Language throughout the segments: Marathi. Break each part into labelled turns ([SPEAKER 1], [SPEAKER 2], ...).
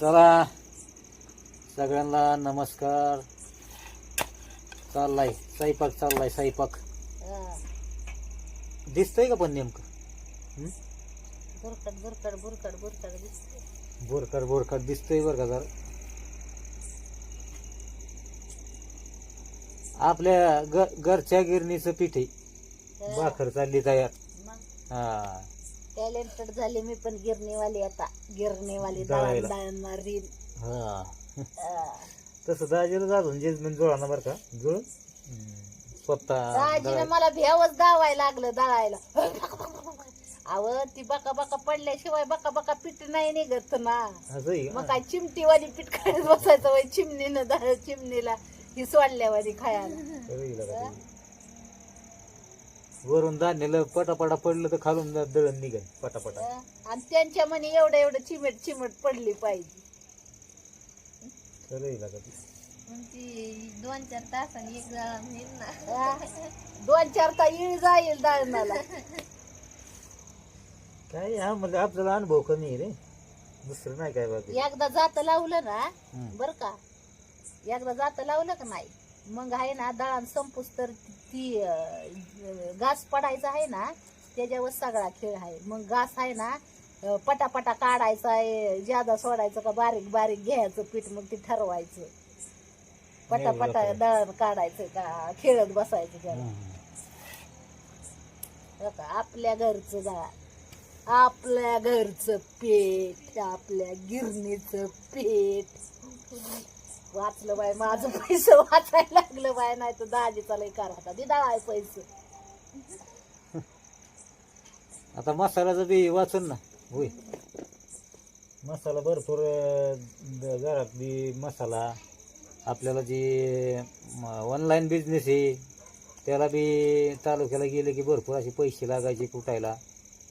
[SPEAKER 1] चला. सगळ्यांना नमस्कार. चाललाय. स्वयंपाक चाललाय स्वयंपाक. दिसतंय का पण नेमकं?
[SPEAKER 2] बुरकट बुरकट बुरकट बुरकट दिसते
[SPEAKER 1] बोरकट बोरकट दिसतंय बरं का जरा. आपल्या घरच्या गिरणीचं पीठ आहे. भाकर चालली तयार. हा.
[SPEAKER 2] टॅलेंटेड झाले मी पण गिरणीवाली आता. गिरणीवाली
[SPEAKER 1] दळायला.
[SPEAKER 2] दळण दळणारी
[SPEAKER 1] हा.
[SPEAKER 2] अं,
[SPEAKER 1] तसं दाजीला जाजून जेजमेन जुळा बरं का? जुळ स्वतः
[SPEAKER 2] दाजीनं
[SPEAKER 1] दळायला.
[SPEAKER 2] मला भ्यावच दावायला लागलं दळायला. अव ती बका बका पडल्याशिवाय बका बका पीठ नाही निघत ना.
[SPEAKER 1] असं आहे
[SPEAKER 2] मग
[SPEAKER 1] का?
[SPEAKER 2] काय चिमटीवाली पीठ खायला बसायचं वय चिमणीनं दळ चिमणीला ही सोडल्यावाली खायला?
[SPEAKER 1] वरून धान्याला पटापटा पडलं तर खालून दळण निघेल पटापटा.
[SPEAKER 2] आणि त्यांच्या मनी एवढं एवढं चिमट चिमट पडली पाहिजे.
[SPEAKER 1] खरं आहे का ते?
[SPEAKER 2] दोन चार तासांनी एक दोन चार तास येईल जाईल दळणाला.
[SPEAKER 1] काय हा म्हणजे आपल्याला अनुभव कमी आहे रे. दुसरं नाही काय बाकी.
[SPEAKER 2] एकदा जात लावलं ना
[SPEAKER 1] हम्म.
[SPEAKER 2] बर का? एकदा जात लावलं का नाही? मग आहे ना दळण संपूस तर ती घास पडायचा आहे ना त्याच्यावर सगळा खेळ आहे. मग घास आहे ना पटापटा काढायचा आहे ज्यादा सोडायचं का बारीक बारीक घ्यायचं पीठ मग ते ठरवायचं. पटापटा दळण काढायचं का खेळत बसायचं त्याला? आपल्या घरचं दळण आपल्या घरचं पीठ आपल्या गिरणीचं पीठ. वाचलं बाय माझं पैसे वाचायला लागलं बाय नाही तर दाजीचा लय करा होता. दे दळाय पैसे.
[SPEAKER 1] आता मसाल्याचं बी वाचन ना होय. मसाला भरपूर अं, द- घरात बी मसाला. आपल्याला जे ऑनलाईन बिझनेस आहे त्याला बी तालुक्याला गेले की भरपूर असे पैसे लागायचे कुटायला.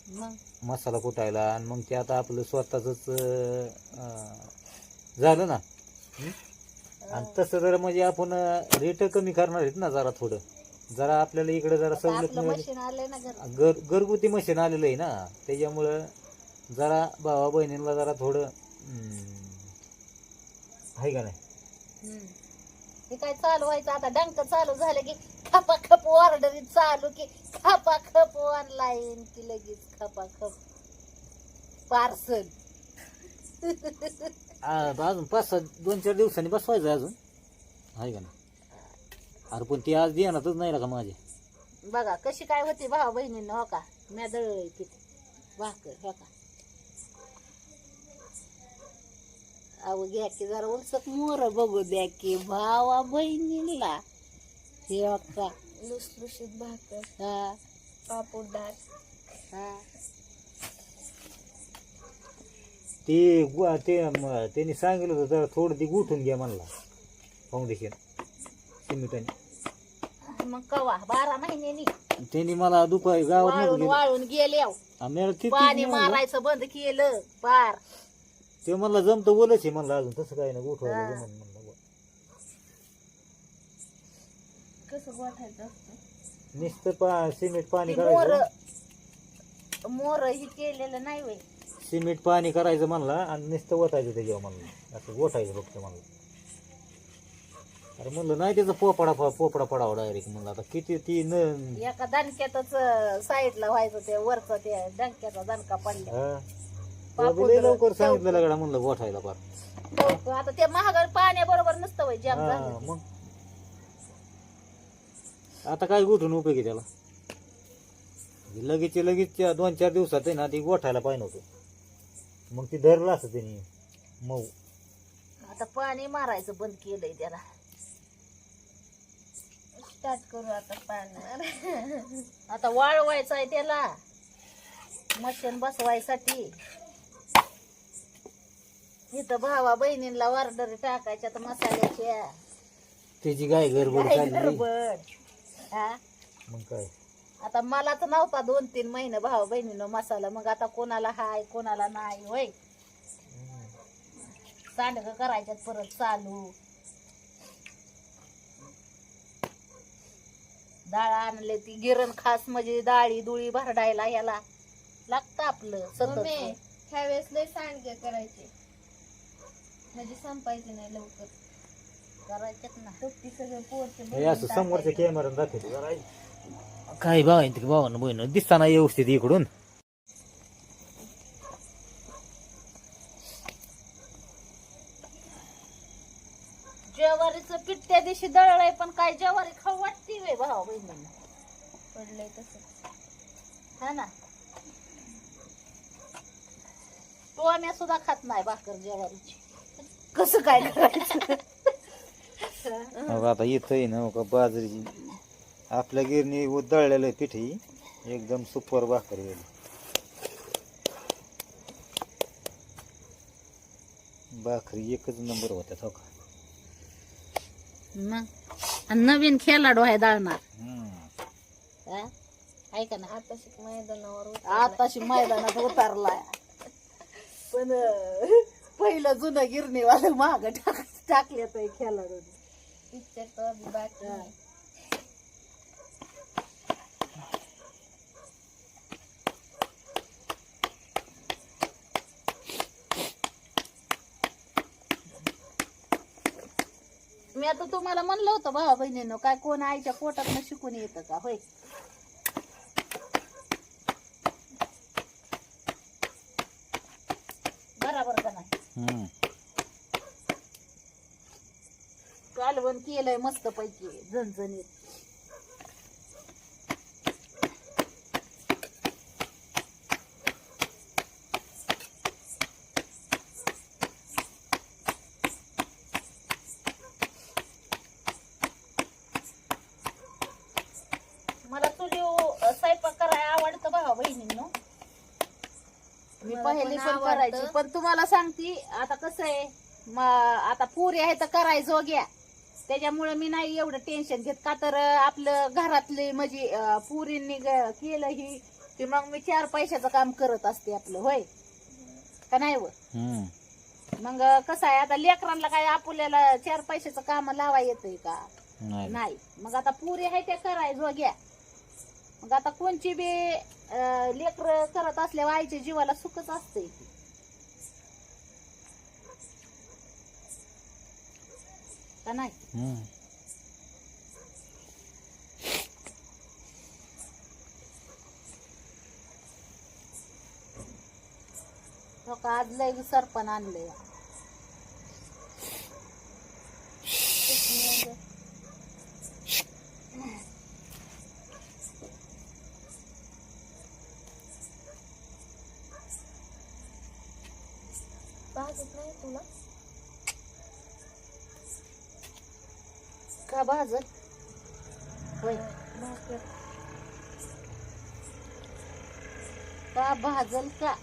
[SPEAKER 2] मग?
[SPEAKER 1] मसाला कुटायला आणि मग ते आता आपलं स्वतःच झालं ना. हं? आणि तसं जरा म्हणजे आपण रेट कमी करणार आहेत ना जरा थोडं. जरा आपल्याला इकडे जरा सवलत मिळाली.
[SPEAKER 2] घर.
[SPEAKER 1] घरगुती मशीन आलेलं आहे ना. त्याच्यामुळं जरा भावा बहिणींना जरा थोडं आहे का नाही?
[SPEAKER 2] हे काय चालू व्हायचं? आता डंक चालू झालं की खपा खप ऑर्डर चालू की खपा खप ऑनलाईन की लगेच खपा खप पार्सल
[SPEAKER 1] अजून पाच सहा दोन चार दिवसांनी बसवायचं आहे अजून. आहे का नाही अरे पण ती आज देणारच नाही ना का माझे?
[SPEAKER 2] बघा कशी काय होती भावा बहिणींना हो का? म्या दळलंय पीठ भाकर हो का? अहो घ्या की जरा उलसक मोर बघू द्या की भावा बहिणीला हे हो का
[SPEAKER 3] लुसलुशीत भाकर.
[SPEAKER 2] हा.
[SPEAKER 3] पापूड डाळ.
[SPEAKER 2] हा.
[SPEAKER 1] ते गु- ते म- त्यांनी सांगितलं होतं जरा थोडं ती गुठून घ्या म्हणला. फाउंडेशन सिमेंटाने
[SPEAKER 2] मग कवा? बारा महिन्यानी.
[SPEAKER 1] त्यांनी मला दुपारी गावात
[SPEAKER 2] वाळून गेले.
[SPEAKER 1] ते-
[SPEAKER 2] पाणी
[SPEAKER 1] म्हणलं-
[SPEAKER 2] मारायचं बंद केलं पार.
[SPEAKER 1] ते म्हणलं जमतं बोलच आहे म्हणलं अजून. तसं काही नाही गोठवायला
[SPEAKER 2] हा.
[SPEAKER 1] जमन म्हणलं बुवा.
[SPEAKER 3] कसं गोठायचं असतं?
[SPEAKER 1] नुसतं पा सिमेंट पाणी
[SPEAKER 2] मोर
[SPEAKER 1] करायचं.
[SPEAKER 2] मोर ही केलेलं नाही वय
[SPEAKER 1] सिमेंट पाणी करायचं म्हणला आणि नुसतं ओतायचं त्याच्यावर म्हणलं. असं ओठायचं फक्त म्हणलं. अरे म्हणलं नाही त्याचा पोपडा पोपडा पडावा डायरेक्ट म्हणलं. आता किती ती न
[SPEAKER 2] एका दणक्यातच साईडला व्हायचं ते वरचं ते दणक्याचा दणका पडला.
[SPEAKER 1] हा. तुला बी लय लवकर सांगितलं लागला म्हणलं गोठायला पार
[SPEAKER 2] तो- आता ते महाग पाण्याबरोबर नसतं वय जाम
[SPEAKER 1] हा, मग. आता काय गोठून उपयोग त्याला? लगेच लगेच त्या दोन चार दिवसात आहे ना ती गोठायला पाहिजे होतं मग ती धरलं असं त्यांनी. मऊ.
[SPEAKER 2] आता पाणी मारायचं बंद केलंय त्याला.
[SPEAKER 3] स्टार्ट करू आता पाण्यावर
[SPEAKER 2] आता वाळवायचं आहे त्याला. मशीन बसवायसाठी. इथं भावा बहिणींना ऑर्डर टाकायच्या तर मसाल्याच्या.
[SPEAKER 1] त्याची गाय
[SPEAKER 2] काय
[SPEAKER 1] चालली.
[SPEAKER 2] गडबड. हा?
[SPEAKER 1] मग काय?
[SPEAKER 2] आता मला तर नव्हता दोन तीन महिने भावा बहिणीनं मसाला. मग आता कोणाला हाय कोणाला नाही होय? सांडग करायच्यात परत चालू. डाळ आणले ती गिरण खास म्हणजे डाळी दुळी भरडायला याला लागतं आपलं सतत.
[SPEAKER 3] ह्या वेळेस लय सांडगे करायचे. म्हणजे संपायचं नाही लवकर.
[SPEAKER 2] करायचेच ना.
[SPEAKER 1] हे समोरच्या कॅमेरा दाखवतो. काय बघायचं की भावानं बहिण दिसताना व्यवस्थित इकडून
[SPEAKER 2] ज्वारीचं पीठ त्या दिवशी दळलंय पण काय ज्वारी खाऊ वाटते वे भाऊ बहिणींना
[SPEAKER 3] पडलंय तसं
[SPEAKER 2] हा ना? तो आम्ही सुद्धा खात नाही भाकर ज्वारीची. कसं काय करायचं?
[SPEAKER 1] आता येतंय ना हो का बाजरीची आपल्या गिरणी दळलेलं पिठी. एकदम सुपर भाकर गेली भाकरी एकच नंबर होत्या हो का
[SPEAKER 2] मग? आणि नवीन खेळाडू आहे दळणार. हा? ऐका ना?
[SPEAKER 3] आता शिक मैदानावर
[SPEAKER 2] आताशी मैदानात उतरलाय. पण अं, पहिलं जुनं गिरणीवालं माग टाक टाकले तर खेळाडू
[SPEAKER 3] पिक्चर तो अभी बाकी.
[SPEAKER 2] आता तुम्हाला म्हणलं होतं भावा बहिणीनं काय कोण आईच्या पोटात शिकून येतं का? होय. बराबर का नाही. कालवण केलंय मस्त पैकी झणझणीत मला तुझी स्वयंपाक करायला आवडतं भावा बहिणींनो मी
[SPEAKER 3] मला
[SPEAKER 2] पहिली
[SPEAKER 3] पण
[SPEAKER 2] पण
[SPEAKER 3] आवडतं.
[SPEAKER 2] करायची. पण तुम्हाला सांगते आता कसं आहे म- आता पुरी आहे तर करायचो घ्या. त्याच्यामुळे मी नाही एवढं टेन्शन घेत. का तर आपलं घरातले म्हणजे पुरींनी केलं ही की मग मी चार पैशाचं काम करत असते आपलं होय? का नाही व. मग कसं आहे आता लेकरांना काय आपल्याला चार पैशाचं काम लावा येतंय का?
[SPEAKER 1] नाही.
[SPEAKER 2] नाही. मग आता पुरी आहे त्या करायचो घ्या. मग आता कोणची बी लेकर करत असल्यावर आईच्या जीवाला सुखच असतंय. की. नाही. हो का आज लय आणलंय
[SPEAKER 3] भाजत नाही तुला
[SPEAKER 2] का भाजत होय
[SPEAKER 3] भाकर
[SPEAKER 2] का भाजल का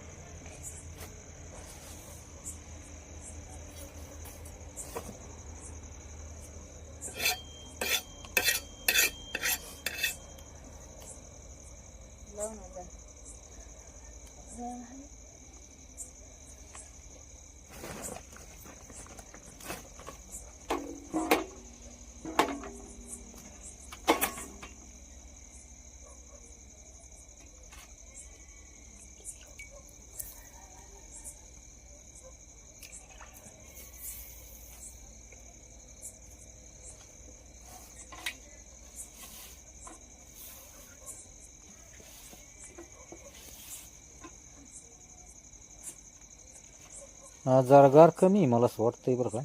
[SPEAKER 2] लाव ना जरा.
[SPEAKER 1] आज जरा गार कमी आहे मला असं वाटतंय बरं का.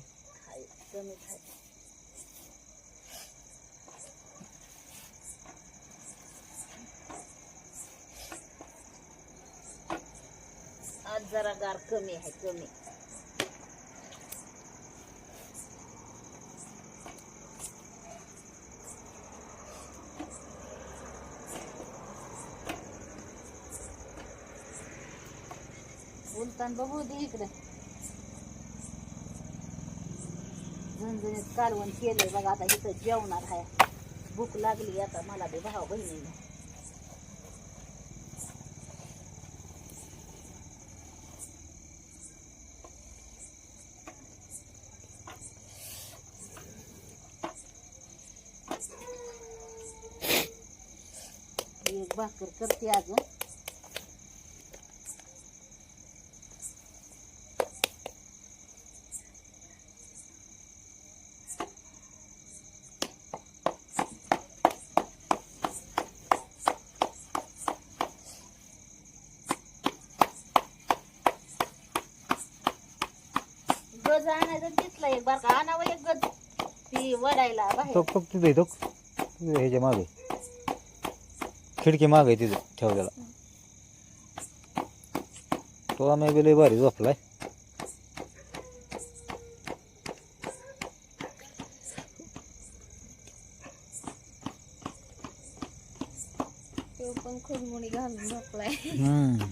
[SPEAKER 2] कमी आज जरा गार कमी आहे कमी. बोलताना बघू दे इकडे. झणझणीत कालवण केलंय बघा आता इथं जेवणार आहे भूक लागली आता मला बी भाऊ बहिणीला. एक भाकर करते अजून. गज एक आणावं एक गज. ती वडायला
[SPEAKER 1] ह्याच्या मागे. खिडकी मागे आहे तिथं ठेवलेला. तो आम्ही बी लय भारी झोपलाय
[SPEAKER 3] तो पण खुडमुडी घालून झोपलाय
[SPEAKER 1] हम्म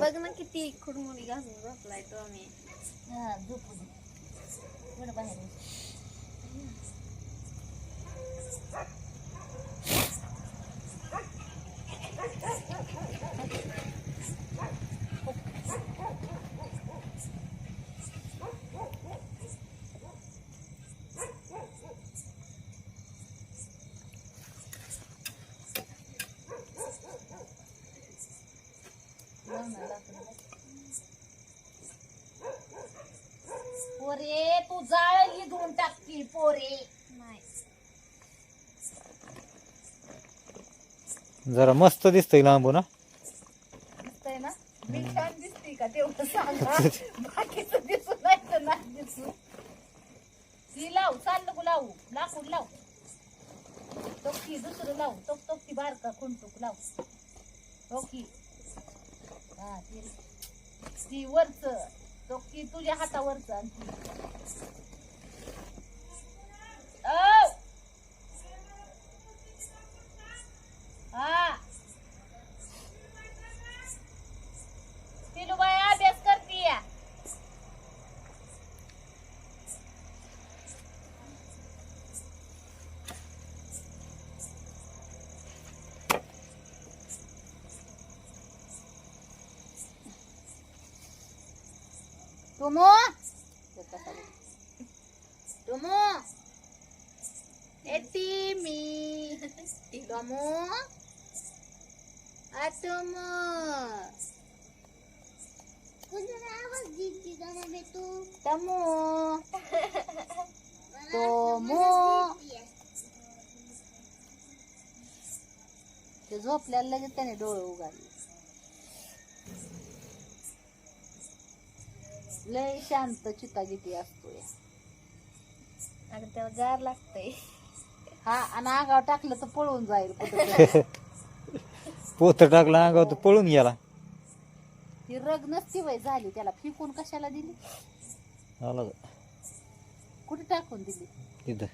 [SPEAKER 3] बघ ना किती खुडमुडी घालून झोपलाय तो आम्ही
[SPEAKER 2] हा, झोपू दे. वड बाहेर पोरे तू जाळ धुवून टाकतील पोरे.
[SPEAKER 1] जरा मस्त दिसतंय लांबून हा.
[SPEAKER 2] दिसतंय ना? मी छान दिसते का तेवढं सांगा? बाकीचं दिसून नाही तर नाही दिसून ती लाव चाल नको लावू लाकूड लाव. टोकी दुसरं लाव. टोक टोकी बारका खुंटूक लाव. टोकी हा ती. ती वरच. तो की तुझ्या हातावरच टुमो टुमो एटी मी टमो आटमो टमो टोमो ते झोपल्याला लगेच त्याने डोळे उघडले लय शांत चितागिती असतो या
[SPEAKER 3] अगं त्याला गार लागतंय.
[SPEAKER 2] हा आणि आगाव टाकलं तर पळून जाईल कुठं
[SPEAKER 1] पोत टाकला अंगावर तर पळून गेला.
[SPEAKER 2] ती रग नसती वय झाली त्याला फिकून कशाला दिली?
[SPEAKER 1] आला. का?
[SPEAKER 2] कुठे टाकून दिली?
[SPEAKER 1] तिथं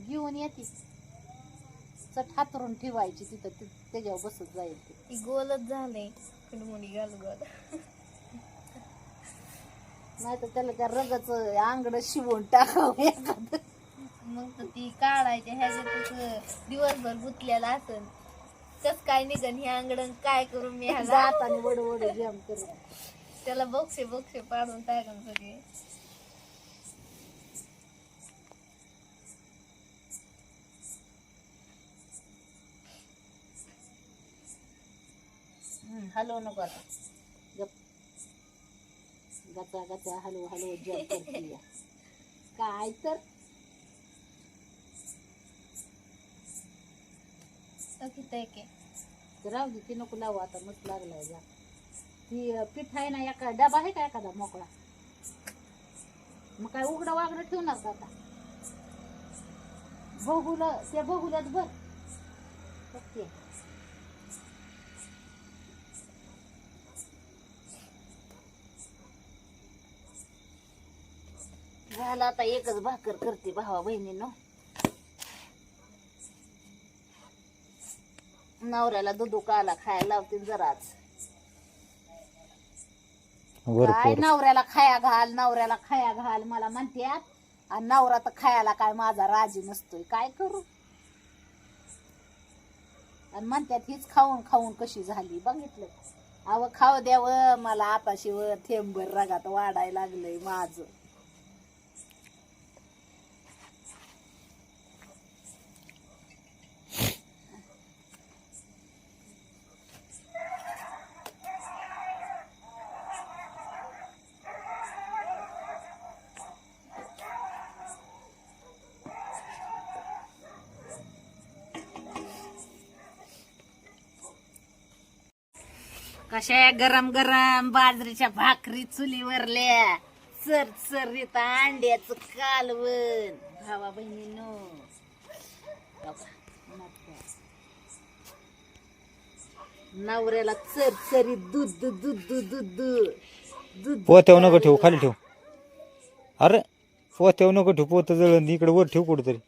[SPEAKER 2] घेऊन येते. चट हातरून ठेवायची तिथं ती- त्याच्यावर बसत जाईल ते.
[SPEAKER 3] ती गोलच झालंय खुडमुडी घाल गोल
[SPEAKER 2] नाही तर त्याला त्या रगाच आंगड शिवून टाकावं एखादं.
[SPEAKER 3] मग तर ती काढायच्या ह्याच्यातच दिवसभर गुतलेला असन कस काय निघन हे अंगडण काय करू मी ह्याला?
[SPEAKER 2] जाताना वड वड जम करून.
[SPEAKER 3] त्याला बक्षे बक्षे पाडून टाकून सगळे.
[SPEAKER 2] हम्म, हलवू नको आता. गचा गचा हलव हलव जप करते. काय तर. राहू दे ती नको लावू आता मस्त लागलाय जा. ती पीठ आहे ना एका डबा आहे का एखादा मोकळा? मग काय उघडा वागडं ठेवणार का आता? बघूला त्या बघूल्यात भर झालं आता एकच भाकर करते भावा बहिणीनं. नवऱ्याला दुधू काला खायला लावते जराच. काय नवऱ्याला खाया घाल नवऱ्याला खाया घाल मला म्हणत्यात आणि नवरा तर खायला काय माझा राजी नसतोय काय करू? आणि म्हणत्यात हीच खाऊन खाऊन कशी झाली बघितलं? अव खाऊ द्यावं मला आताशिवर थेंबर रगात वाढायला लागलंय माझं. कशा गरम गरम बाजरीच्या भाकरी चुलीवरल्या? चर चरीत अंड्याचं कालवण. भावा बहिणीनो. नवऱ्याला चरचरीत दूध दूध दूध दूध दूध दूध. दूध
[SPEAKER 1] पोत्यावर नको ठेवू खाली ठेव. अरे पोत्यावर नको ठेवू पोत जळण. इकडे वर ठेव कुठेतरी.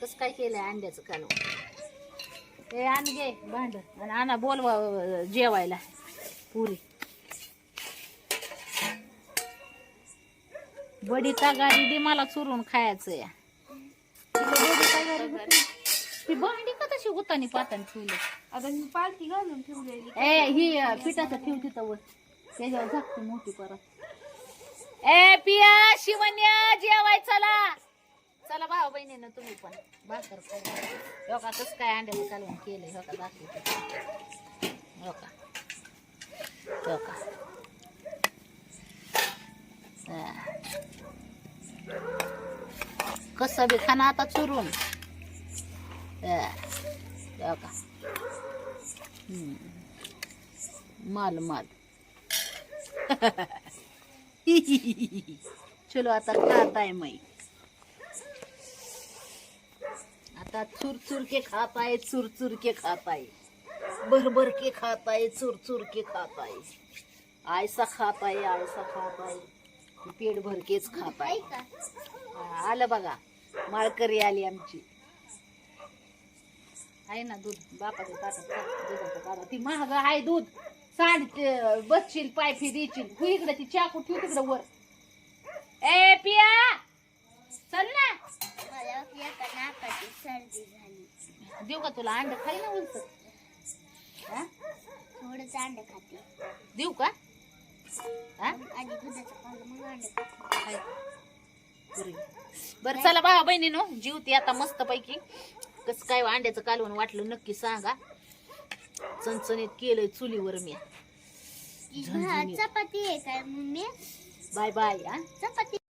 [SPEAKER 2] कसं काय केलंय अंड्याचं कालवण. ए आण घे भांड. आणि आणा बोलवा जेवायला. पुरी. बडी तागारी दे मला चुरून खायचं या. ती भांडी का तशी उतानी पातानी ठेवली?
[SPEAKER 3] आता मी पालखी घालून ठेवलेली.
[SPEAKER 2] ए ही पिठाचं ठेव तिथं वर. त्याच्यावर झाकते मोठी परत. ए पिया शिवन्या जेवाय चला. चला भाऊ बहिणीनं तुम्ही पण भाकर हो का? कसं काय अंड्याला कालवून केलंय. हो का? दाखवते हो का? हो का? कसं बी खाना आता चुरून. हो. का? माल माल. चलो आता खात आहे मै आता चुर चुर के खा है चुर चुर के खाता है भर भर के खाता है चुर चुर के खाता है ऐसा खाता है ऐसा खाता पेट भरकेच केच आहे आलं बघा माळकरी आली आमची. आहे ना दूध? बापाच्या ताटात ती महाग आहे दूध. सांड बसशील पायफी देशील तू इकडे ती चाकू ठेव तिकडे वर. ए पिया! चल ना.
[SPEAKER 3] मला एका नाकाची सर्दी झाली
[SPEAKER 2] देऊ का तुला अंड? खाई ना उलट.
[SPEAKER 3] थोडं अंड खाते.
[SPEAKER 2] देऊ का?
[SPEAKER 3] आधी दुधाचं पाहिलं मग अंड खाते.
[SPEAKER 2] बरं चला भावा बहिणीनो जीवती आता मस्त पैकी कसं काय अंड्याचं कालवण वाटलं नक्की सांगा. चणचणीत केलंय चुलीवर मी.
[SPEAKER 3] चपाती आहे काय मम्मी?
[SPEAKER 2] बाय बाय हा.
[SPEAKER 3] चपाती